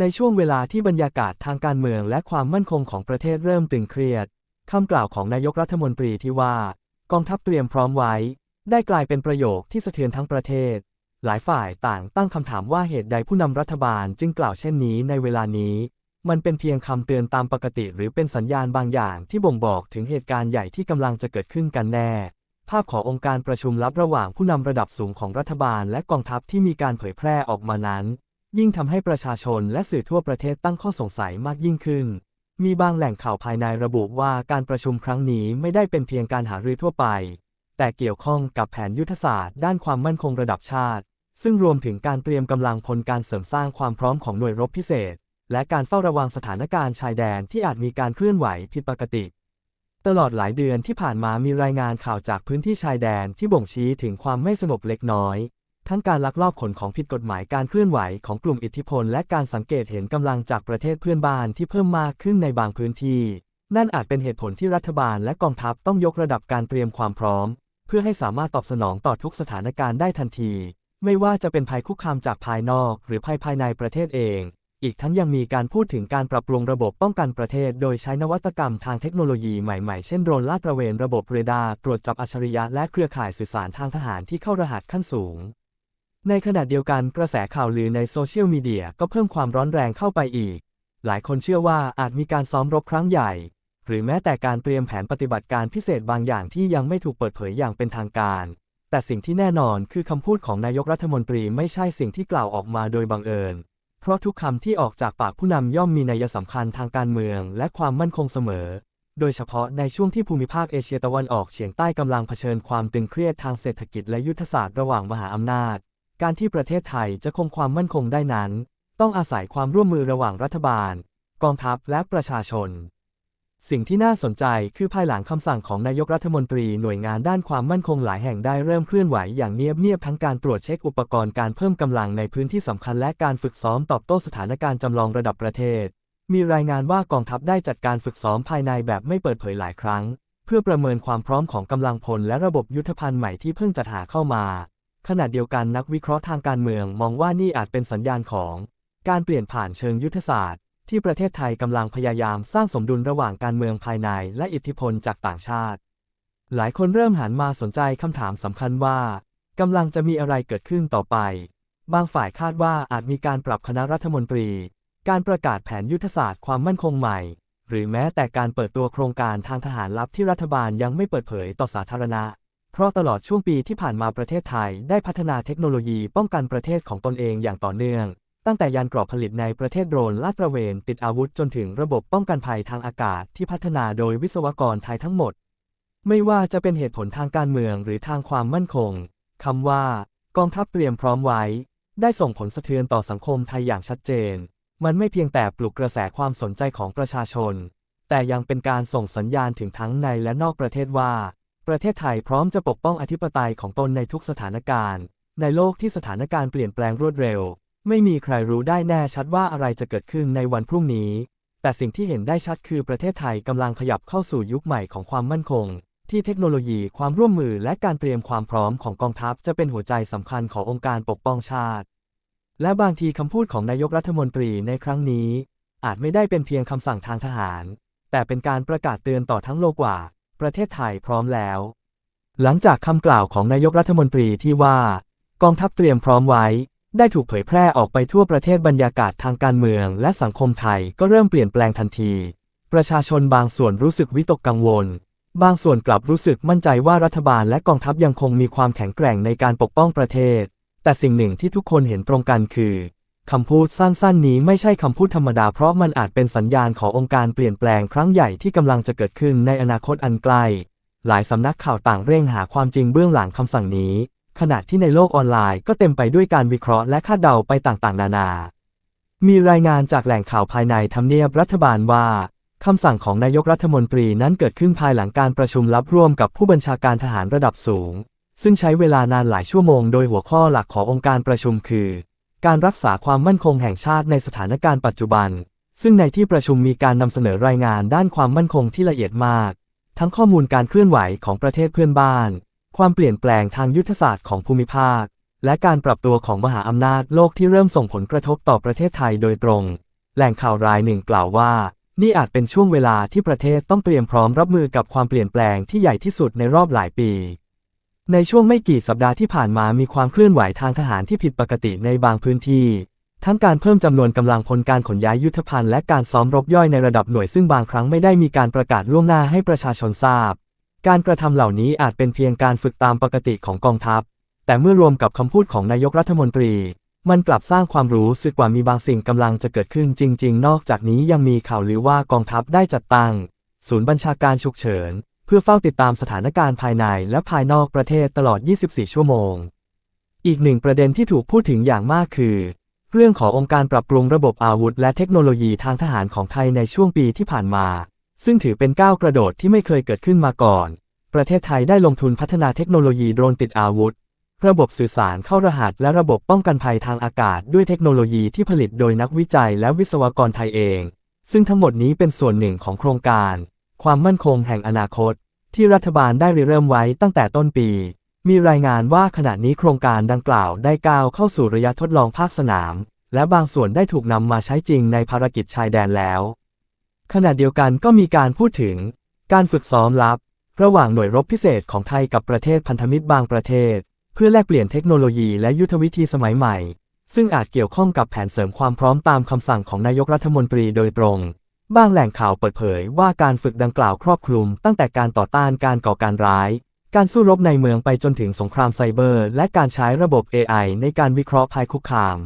ในช่วงเวลาที่บรรยากาศทางการเมืองและความมั่นคงของประเทศเริ่มตึงเครียด คำกล่าวของนายกรัฐมนตรีที่ว่า กองทัพเตรียมพร้อมไว้ ได้กลายเป็นประโยคที่สะเทือนทั้งประเทศ หลายฝ่ายต่างตั้งคำถามว่าเหตุใดผู้นำรัฐบาลจึงกล่าวเช่นนี้ในเวลานี้ มันเป็นเพียงคำเตือนตามปกติ หรือเป็นสัญญาณบางอย่างที่บ่งบอกถึงเหตุการณ์ใหญ่ที่กำลังจะเกิดขึ้นกันแน่ ภาพขององค์การประชุมลับระหว่างผู้นำระดับสูงของรัฐบาลและกองทัพที่มีการเผยแพร่ออกมานั้น ยิ่งทำให้ประชาชนและสื่อทั่วประเทศตั้งข้อสงสัยมากยิ่งขึ้น มีบางแหล่งข่าวภายในระบุว่าการประชุมครั้งนี้ไม่ได้เป็นเพียงการหารือทั่วไป แต่เกี่ยวข้องกับแผนยุทธศาสตร์ด้านความมั่นคงระดับชาติ ซึ่งรวมถึงการเตรียมกำลังพลการเสริมสร้างความพร้อมของหน่วยรบพิเศษ และการเฝ้าระวังสถานการณ์ชายแดนที่อาจมีการเคลื่อนไหวผิดปกติ ตลอดหลายเดือนที่ผ่านมามีรายงานข่าวจากพื้นที่ชายแดนที่บ่งชี้ถึงความไม่สงบเล็กน้อย ทั้งการลักลอบขนของผิดกฎหมายการเคลื่อนไหวของกลุ่มอิทธิพล และการสังเกตเห็นกำลังจากประเทศเพื่อนบ้านที่เพิ่มมากขึ้นในบางพื้นที่ นั่นอาจเป็นเหตุผลที่รัฐบาลและกองทัพต้องยกระดับการเตรียมความพร้อม เพื่อให้สามารถตอบสนองต่อทุกสถานการณ์ได้ทันที ไม่ว่าจะเป็นภัยคุกคามจากภายนอก หรือภัยภายในประเทศเอง อีกทั้งยังมีการพูดถึงการปรับปรุงระบบป้องกันประเทศ โดยใช้นวัตกรรมทางเทคโนโลยีใหม่ๆ เช่นโดรนลาดตระเวนระบบเรดาร์ตรวจจับอัจฉริยะและเครือข่ายสื่อสารทางทหารที่เข้ารหัสขั้นสูง ในขณะเดียวกันกระแสข่าวลือในโซเชียลมีเดียก็เพิ่มความร้อนแรงเข้าไปอีก หลายคนเชื่อว่าอาจมีการซ้อมรบครั้งใหญ่ หรือแม้แต่การเตรียมแผนปฏิบัติการพิเศษบางอย่างที่ยังไม่ถูกเปิดเผยอย่างเป็นทางการ แต่สิ่งที่แน่นอนคือคำพูดของนายกรัฐมนตรีไม่ใช่สิ่งที่กล่าวออกมาโดยบังเอิญ เพราะทุกคำที่ออกจากปากผู้นำย่อมมีนัยสำคัญทางการเมืองและความมั่นคงเสมอ โดยเฉพาะในช่วงที่ภูมิภาคเอเชียตะวันออกเฉียงใต้กำลังเผชิญความตึงเครียดทางเศรษฐกิจและยุทธศาสตร์ระหว่างมหาอำนาจ การที่ประเทศไทยจะคงความมั่นคงได้นั้น ต้องอาศัยความร่วมมือระหว่างรัฐบาล กองทัพและประชาชน สิ่งที่น่าสนใจคือภายหลังคำสั่งของนายกรัฐมนตรีหน่วยงานด้านความมั่นคงหลายแห่งได้เริ่มเคลื่อนไหวอย่างเงียบๆทั้งการตรวจเช็คอุปกรณ์การเพิ่มกำลังในพื้นที่สำคัญและการฝึกซ้อมตอบโต้สถานการณ์จำลองระดับประเทศ มีรายงานว่ากองทัพได้จัดการฝึกซ้อมภายในแบบไม่เปิดเผยหลายครั้ง เพื่อประเมินความพร้อมของกำลังพลและระบบยุทธภัณฑ์ใหม่ที่เพิ่งจัดหาเข้ามา ขณะเดียวกันนักวิเคราะห์ทางการเมืองมองว่านี่อาจเป็นสัญญาณของการเปลี่ยนผ่านเชิงยุทธศาสตร์ ที่ประเทศไทยกำลังพยายามสร้างสมดุลระหว่างการเมืองภายในและอิทธิพลจากต่างชาติ หลายคนเริ่มหันมาสนใจคำถามสำคัญว่ากำลังจะมีอะไรเกิดขึ้นต่อไป บางฝ่ายคาดว่าอาจมีการปรับคณะรัฐมนตรี การประกาศแผนยุทธศาสตร์ความมั่นคงใหม่ หรือแม้แต่การเปิดตัวโครงการทางทหารลับที่รัฐบาลยังไม่เปิดเผยต่อสาธารณะ เพราะตลอดช่วงปีที่ผ่านมาประเทศไทยได้พัฒนาเทคโนโลยีป้องกันประเทศของตนเองอย่างต่อเนื่อง ตั้งแต่ยานกรอบผลิตในประเทศโดรนลาดตระเวนติดอาวุธจนถึงระบบป้องกันภัยทางอากาศที่พัฒนาโดยวิศวกรไทยทั้งหมด ไม่ว่าจะเป็นเหตุผลทางการเมืองหรือทางความมั่นคงคำว่ากองทัพเตรียมพร้อมไว้ ได้ส่งผลสะเทือนต่อสังคมไทยอย่างชัดเจน มันไม่เพียงแต่ปลุกกระแสความสนใจของประชาชน แต่ยังเป็นการส่งสัญญาณถึงทั้งในและนอกประเทศว่า ประเทศไทยพร้อมจะปกป้องอธิปไตยของตนในทุกสถานการณ์ ในโลกที่สถานการณ์เปลี่ยนแปลงรวดเร็ว ไม่มีใครรู้ได้แน่ชัดว่าอะไรจะเกิดขึ้นในวันพรุ่งนี้ แต่สิ่งที่เห็นได้ชัดคือประเทศไทยกำลังขยับเข้าสู่ยุคใหม่ของความมั่นคง ที่เทคโนโลยีความร่วมมือและการเตรียมความพร้อมของกองทัพจะเป็นหัวใจสำคัญขององค์การปกป้องชาติ และบางทีคำพูดของนายกรัฐมนตรีในครั้งนี้ อาจไม่ได้เป็นเพียงคำสั่งทางทหาร แต่เป็นการประกาศเตือนต่อทั้งโลกว่า ประเทศไทยพร้อมแล้ว หลังจากคำกล่าวของนายกรัฐมนตรีที่ว่า กองทัพเตรียมพร้อมไว้ ได้ถูกเผยแพร่ออกไปทั่วประเทศบรรยากาศทางการเมือง และสังคมไทยก็เริ่มเปลี่ยนแปลงทันที ประชาชนบางส่วนรู้สึกวิตกกังวล บางส่วนกลับรู้สึกมั่นใจว่ารัฐบาลและกองทัพยังคงมีความแข็งแกร่งในการปกป้องประเทศ แต่สิ่งหนึ่งที่ทุกคนเห็นตรงกันคือ คำพูดสั้นๆ นี้ไม่ใช่คำพูดธรรมดาเพราะมันอาจเป็นสัญญาณขององค์การเปลี่ยนแปลงครั้งใหญ่ที่กำลังจะเกิดขึ้นในอนาคตอันใกล หลายสำนักข่าวต่างเร่งหาความจริงเบื้องหลังคำสั่งนี้ ขณะที่ในโลกออนไลน์ก็เต็มไปด้วยการวิเคราะห์และคาดเดาไปต่างๆ นานา มีรายงานจากแหล่งข่าวภายในทำเนียบรัฐบาลว่าคำสั่งของนายกรัฐมนตรีนั้นเกิดขึ้นภายหลังการประชุมลับร่วมกับผู้บัญชาการทหารระดับสูง ซึ่งใช้เวลานานหลายชั่วโมงโดยหัวข้อหลักขององค์การประชุมคือ การรักษาความมั่นคงแห่งชาติในสถานการณ์ปัจจุบัน ซึ่งในที่ประชุมมีการนำเสนอรายงานด้านความมั่นคงที่ละเอียดมาก ทั้งข้อมูลการเคลื่อนไหวของประเทศเพื่อนบ้าน ความเปลี่ยนแปลงทางยุทธศาสตร์ของภูมิภาค และการปรับตัวของมหาอำนาจโลกที่เริ่มส่งผลกระทบต่อประเทศไทยโดยตรง แหล่งข่าวรายหนึ่งกล่าวว่า นี่อาจเป็นช่วงเวลาที่ประเทศต้องเตรียมพร้อมรับมือกับความเปลี่ยนแปลงที่ใหญ่ที่สุดในรอบหลายปี ในช่วงไม่กี่สัปดาห์ที่ผ่านมามีความเคลื่อนไหวทางทหารที่ผิดปกติในบางพื้นที่ ทั้งการเพิ่มจำนวนกำลังพลการขนย้ายยุทธภัณฑ์และการซ้อมรบย่อยในระดับหน่วยซึ่งบางครั้งไม่ได้มีการประกาศล่วงหน้าให้ประชาชนทราบ การกระทำเหล่านี้อาจเป็นเพียงการฝึกตามปกติของกองทัพ แต่เมื่อรวมกับคำพูดของนายกรัฐมนตรี มันกลับสร้างความรู้สึกว่ามีบางสิ่งกำลังจะเกิดขึ้นจริง ๆ นอกจากนี้ยังมีข่าวลือว่ากองทัพได้จัดตั้ง ศูนย์บัญชาการฉุกเฉิน เพื่อเฝ้าติดตามสถานการณ์ภายในและภายนอกประเทศตลอด 24 ชั่วโมง อีกหนึ่งประเด็นที่ถูกพูดถึงอย่างมากคือ เรื่องขององค์การปรับปรุงระบบอาวุธ และเทคโนโลยีทางทหารของไทยในช่วงปีที่ผ่านมา ซึ่งถือเป็นก้าวกระโดดที่ไม่เคยเกิดขึ้นมาก่อน ประเทศไทยได้ลงทุนพัฒนาเทคโนโลยีโดรนติดอาวุธ ระบบสื่อสารเข้ารหัส และระบบป้องกันภัยทางอากาศด้วยเทคโนโลยีที่ผลิตโดยนักวิจัยและวิศวกรไทยเอง ซึ่งทั้งหมดนี้เป็นส่วนหนึ่งของโครงการ ความมั่นคงแห่งอนาคต ที่รัฐบาลได้ริเริ่มไว้ตั้งแต่ต้นปี มีรายงานว่าขณะนี้โครงการดังกล่าวได้ก้าวเข้าสู่ระยะทดลองภาคสนาม และบางส่วนได้ถูกนำมาใช้จริงในภารกิจชายแดนแล้ว ขณะเดียวกันก็มีการพูดถึง การฝึกซ้อมลับ ระหว่างหน่วยรบพิเศษของไทยกับประเทศพันธมิตรบางประเทศ เพื่อแลกเปลี่ยนเทคโนโลยีและยุทธวิธีสมัยใหม่ ซึ่งอาจเกี่ยวข้องกับแผนเสริมความพร้อมตามคำสั่งของนายกรัฐมนตรีโดยตรง บางแหล่งข่าวเปิดเผยว่าการฝึกดังกล่าวครอบคลุม ตั้งแต่การต่อต้านการก่อการร้าย การสู้รบในเมืองไปจนถึงสงครามไซเบอร์ และการใช้ระบบ AI ในการวิเคราะห์ภัยคุกคาม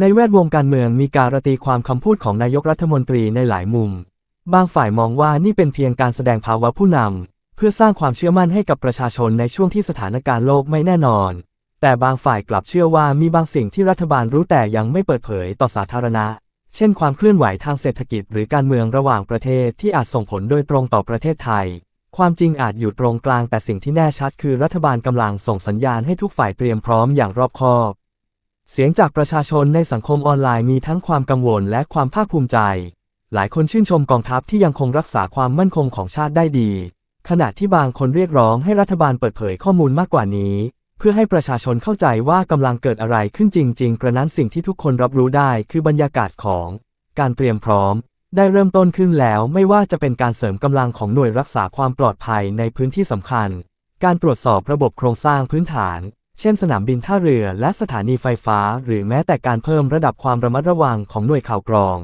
ในแวดวงการเมืองมีการตีความคำพูดของนายกรัฐมนตรีในหลายมุม บางฝ่ายมองว่านี่เป็นเพียงการแสดงภาวะผู้นำเพื่อสร้างความเชื่อมั่นให้กับประชาชนในช่วงที่สถานการณ์โลกไม่แน่นอน แต่บางฝ่ายกลับเชื่อว่ามีบางสิ่งที่รัฐบาลรู้แต่ยังไม่เปิดเผยต่อสาธารณะ เช่นความเคลื่อนไหวทางเศรษฐกิจหรือการเมืองระหว่างประเทศที่อาจส่งผลโดยตรงต่อประเทศไทย ความจริงอาจอยู่ตรงกลางแต่สิ่งที่แน่ชัดคือรัฐบาลกำลังส่งสัญญาณให้ทุกฝ่ายเตรียมพร้อมอย่างรอบคอบ เสียงจากประชาชนในสังคมออนไลน์มีทั้งความกังวลและความภาคภูมิใจ หลายคนชื่นชมกองทัพที่ยังคงรักษาความมั่นคงของชาติได้ดี ขณะที่บางคนเรียกร้องให้รัฐบาลเปิดเผยข้อมูลมากกว่านี้ เพื่อให้ประชาชนเข้าใจว่ากำลังเกิดอะไรขึ้นจริง ๆ กระนั้นสิ่งที่ทุกคนรับรู้ได้คือบรรยากาศของการเตรียมพร้อม ได้เริ่มต้นขึ้นแล้วไม่ว่าจะเป็นการเสริมกำลังของหน่วยรักษาความปลอดภัยในพื้นที่สำคัญ การตรวจสอบระบบโครงสร้างพื้นฐาน เช่นสนามบินท่าเรือและสถานีไฟฟ้า หรือแม้แต่การเพิ่มระดับความระมัดระวังของหน่วยข่าวกรอง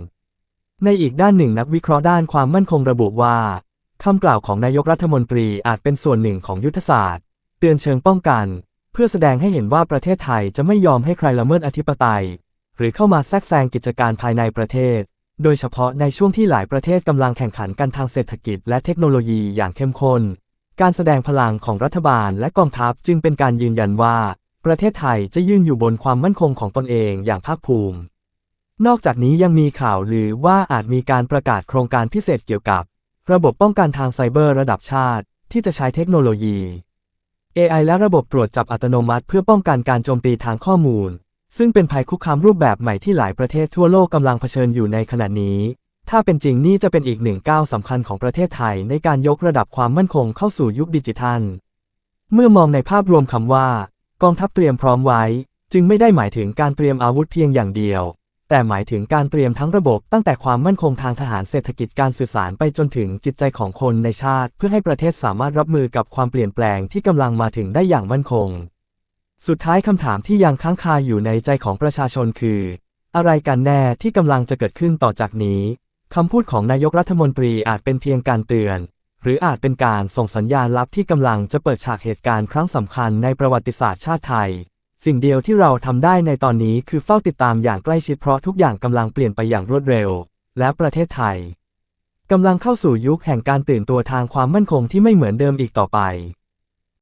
ในอีกด้านหนึ่งนักวิเคราะห์ด้านความมั่นคงระบุว่าคำกล่าวของนายกรัฐมนตรีอาจเป็นส่วนหนึ่งของยุทธศาสตร์ เตือนเชิงป้องกัน เพื่อแสดงให้เห็นว่าประเทศไทยจะไม่ยอมให้ใครละเมิดอธิปไตย หรือเข้ามาแทรกแซงกิจการภายในประเทศ โดยเฉพาะในช่วงที่หลายประเทศกำลังแข่งขันกันทางเศรษฐกิจและเทคโนโลยีอย่างเข้มข้น การแสดงพลังของรัฐบาลและกองทัพจึงเป็นการยืนยันว่า ประเทศไทยจะยืนอยู่บนความมั่นคงของตนเองอย่างภาคภูมิ นอกจากนี้ยังมีข่าวลือว่าอาจมีการประกาศโครงการพิเศษเกี่ยวกับ ระบบป้องกันทางไซเบอร์ระดับชาติ ที่จะใช้เทคโนโลยี AI และระบบตรวจจับอัตโนมัติเพื่อป้องกันการโจมตีทางข้อมูล ซึ่งเป็นภัยคุกคามรูปแบบใหม่ที่หลายประเทศทั่วโลกกำลังเผชิญอยู่ในขณะนี้ ถ้าเป็นจริงนี่จะเป็นอีกหนึ่งก้าวสำคัญของประเทศไทยในการยกระดับความมั่นคงเข้าสู่ยุคดิจิทัล เมื่อมองในภาพรวมคำว่า กองทัพเตรียมพร้อมไว้ จึงไม่ได้หมายถึงการเตรียมอาวุธเพียงอย่างเดียว แต่หมายถึงการเตรียมทั้งระบบตั้งแต่ความมั่นคงทางทหารเศรษฐกิจการสื่อสารไปจนถึงจิตใจของคนในชาติ เพื่อให้ประเทศสามารถรับมือกับความเปลี่ยนแปลงที่กำลังมาถึงได้อย่างมั่นคง สุดท้ายคำถามที่ยังค้างคาอยู่ในใจของประชาชนคือ อะไรกันแน่ที่กำลังจะเกิดขึ้นต่อจากนี้คำพูดของนายกรัฐมนตรีอาจเป็นเพียงการเตือน หรืออาจเป็นการส่งสัญญาณลับที่กำลังจะเปิดฉากเหตุการณ์ครั้งสำคัญในประวัติศาสตร์ชาติไทย สิ่งเดียวที่เราทำได้ในตอนนี้คือเฝ้าติดตามอย่างใกล้ชิดเพราะทุกอย่างกำลังเปลี่ยนไปอย่างรวดเร็ว และประเทศไทยกำลังเข้าสู่ยุคแห่งการตื่นตัวทางความมั่นคงที่ไม่เหมือนเดิมอีกต่อไป